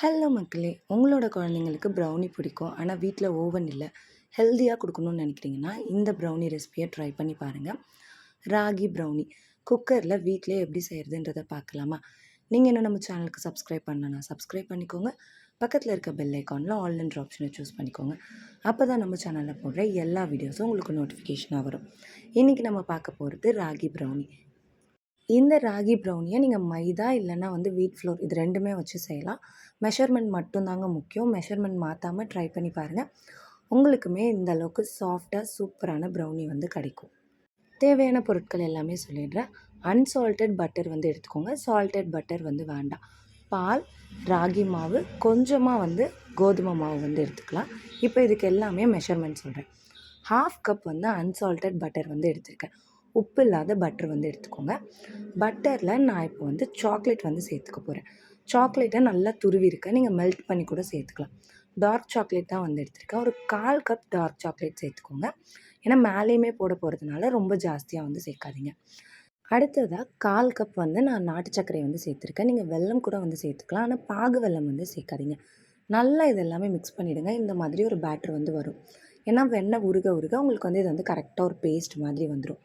Hello மக்களே உங்களோட குழந்தைங்களுக்கு ப்ரௌனி பிடிக்கும் ஆனால் வீட்டில் ஓவன் இல்லை. ஹெல்த்தியாக கொடுக்கணும்னு நினைக்கிறீங்கன்னா இந்த ப்ரௌனி ரெசிபியை ட்ரை பண்ணி பாருங்கள் ராகி ப்ரௌனி குக்கரில் வீட்டிலே எப்படி செய்கிறதுன்றதை பார்க்கலாமா? நீங்கள் இன்னும் நம்ம சேனலுக்கு சப்ஸ்கிரைப் பண்ணனா சப்ஸ்கிரைப் பண்ணிக்கோங்க. பக்கத்தில் இருக்க பெல் ஐக்கானில் ஆன்லைன் ஆப்ஷனை சூஸ் பண்ணிக்கோங்க. அப்போ தான் நம்ம சேனலில் போடுற எல்லா வீடியோஸும் உங்களுக்கு நோட்டிஃபிகேஷனாக வரும். இன்றைக்கி நம்ம பார்க்க போகிறது ராகி ப்ரௌனி இந்த ராகி ப்ரௌனியை நீங்கள் மைதா இல்லைன்னா வந்து வீட் ஃப்ளோர் இது ரெண்டுமே வச்சு செய்யலாம். மெஷர்மெண்ட் மட்டும்தாங்க முக்கியம். மெஷர்மெண்ட் மாற்றாமல் ட்ரை பண்ணி பாருங்கள் உங்களுக்குமே இந்த அளவுக்கு சாஃப்டாக சூப்பரான ப்ரௌனி வந்து கிடைக்கும். தேவையான பொருட்கள் எல்லாமே சொல்லிடுறேன். அன்சால்டட் பட்டர் வந்து எடுத்துக்கோங்க. சால்டட் பட்டர் வந்து வேண்டாம். பால் ராகி மாவு கொஞ்சமாக வந்து கோதுமை மாவு வந்து எடுத்துக்கலாம். இப்போ இதுக்கு எல்லாமே மெஷர்மெண்ட் சொல்கிறேன் ஹாஃப் கப் வந்து அன்சால்டட் பட்டர் வந்து எடுத்திருக்கேன். உப்பு இல்லாத பட்டர் வந்து எடுத்துக்கோங்க. பட்டரில் நான் இப்போ வந்து சாக்லேட் வந்து சேர்த்துக்க போகிறேன் சாக்லேட்டை நல்லா துருவி இருக்க நீங்கள் மெல்ட் பண்ணி கூட சேர்த்துக்கலாம். டார்க் சாக்லேட் தான் வந்து எடுத்திருக்கேன். ஒரு கால் கப் டார்க் சாக்லேட் சேர்த்துக்கோங்க. ஏன்னா மேலேயுமே போட போகிறதுனால ரொம்ப ஜாஸ்தியாக வந்து சேர்க்காதீங்க. அடுத்ததாக கால் கப் வந்து நான் நாட்டு சர்க்கரை வந்து சேர்த்துருக்கேன். நீங்கள் வெல்லம் கூட வந்து சேர்த்துக்கலாம். ஆனால் பாகு வெல்லம் வந்து சேர்க்காதீங்க. நல்லா இது எல்லாமே மிக்ஸ் பண்ணிவிடுங்க இந்த மாதிரி ஒரு பேட்டர் வந்து வரும். ஏன்னா வெண்ணெய் உருக உருக உங்களுக்கு வந்து இது வந்து கரெக்டாக ஒரு பேஸ்ட் மாதிரி வந்துடும்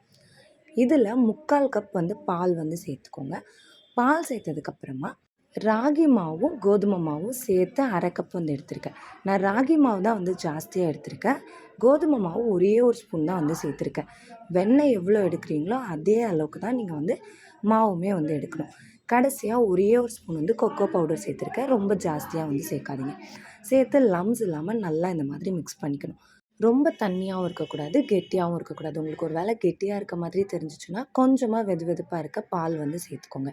இதில் முக்கால் கப் வந்து பால் வந்து சேர்த்துக்கோங்க. பால் சேர்த்ததுக்கப்புறமா ராகி மாவும் கோதுமை மாவும் சேர்த்து அரை கப் வந்து எடுத்திருக்கேன். நான் ராகி மாவு தான் வந்து ஜாஸ்தியாக எடுத்திருக்கேன். கோதுமை மாவு ஒரே ஒரு ஸ்பூன் தான் வந்து சேர்த்துருக்கேன். வெண்ணெய் எவ்வளோ எடுக்கிறீங்களோ அதே அளவுக்கு தான் நீங்கள் வந்து மாவுமே வந்து எடுக்கணும். கடைசியாக ஒரே ஒரு ஸ்பூன் வந்து கொக்கோ பவுடர் சேர்த்துருக்கேன். ரொம்ப ஜாஸ்தியாக வந்து சேர்க்காதீங்க. சேர்த்து லம்ஸ் இல்லாமல் நல்லா இந்த மாதிரி மிக்ஸ் பண்ணிக்கணும். ரொம்ப தண்ணியாகவும் இருக்கக்கூடாது கெட்டியாகவும் இருக்கக்கூடாது. உங்களுக்கு ஒரு வேளை கெட்டியாக இருக்க மாதிரி தெரிஞ்சிச்சுன்னா கொஞ்சமாக வெது வெதுப்பாக இருக்க பால் வந்து சேர்த்துக்கோங்க.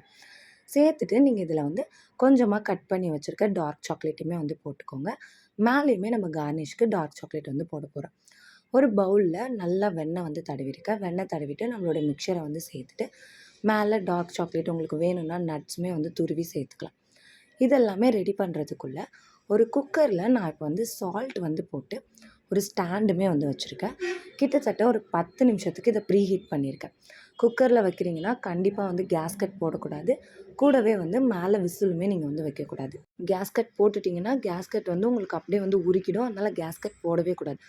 சேர்த்துட்டு நீங்கள் இதில் வந்து கொஞ்சமாக கட் பண்ணி வச்சுருக்க டார்க் சாக்லேட்டுமே வந்து போட்டுக்கோங்க. மேலேயுமே நம்ம கார்னிஷ்க்கு டார்க் சாக்லேட் வந்து போட போகிறோம் ஒரு பவுலில் நல்லா வெண்ணெய் வந்து தடவிருக்க வெண்ணெய் தடவிட்டு நம்மளோட மிக்சரை வந்து சேர்த்துட்டு மேலே டார்க் சாக்லேட் உங்களுக்கு வேணும்னா நட்ஸுமே வந்து துருவி சேர்த்துக்கலாம். இதெல்லாமே ரெடி பண்ணுறதுக்குள்ளே ஒரு குக்கரில் நான் இப்போ வந்து சால்ட் வந்து போட்டு ஒரு ஸ்டாண்டுமே வந்து வச்சுருக்கேன். கிட்டத்தட்ட ஒரு பத்து நிமிஷத்துக்கு இதை ப்ரீ ஹீட் பண்ணியிருக்கேன். குக்கரில் வைக்கிறீங்கன்னா கண்டிப்பாக வந்து கேஸ்கட் போடக்கூடாது. கூடவே வந்து மேலே விசிலுமே நீங்கள் வந்து வைக்கக்கூடாது. கேஸ்கட் போட்டுட்டிங்கன்னா கேஸ்கட் வந்து உங்களுக்கு அப்படியே வந்து உருக்கிடும் அதனால் கேஸ்கட் போடவே கூடாது.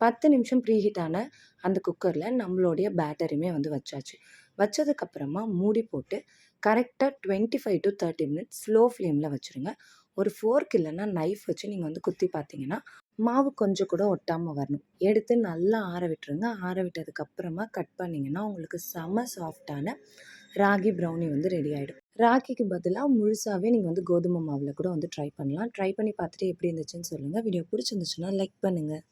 பத்து நிமிஷம் ப்ரீ ஹீட் ஆன அந்த குக்கரில் நம்மளுடைய பேட்டரியுமே வந்து வச்சாச்சு. வச்சதுக்கப்புறமா மூடி போட்டு கரெக்டாக twenty five to thirty minutes slow ஃப்ளேமில் வச்சுருங்க. ஒரு ஃபோர்க் இல்லைன்னா நைஃப் வச்சு நீங்கள் வந்து குத்தி பார்த்தீங்கன்னா மாவு கொஞ்சம் கூட ஒட்டாமல் வரணும். எடுத்து நல்லா ஆற விட்டுருங்க. ஆற விட்டதுக்கப்புறமா கட் பண்ணிங்கன்னா உங்களுக்கு செம சாஃப்டான ராகி ப்ரௌனி வந்து ரெடி ஆகிடும் ராகிக்கு பதிலாக முழுசாகவே நீங்கள் வந்து கோதுமை மாவில் கூட வந்து ட்ரை பண்ணலாம். ட்ரை பண்ணி பார்த்துட்டு எப்படி இருந்துச்சுன்னு சொல்லுங்கள் வீடியோ பிடிச்சிருந்துச்சுன்னா லைக் பண்ணுங்கள்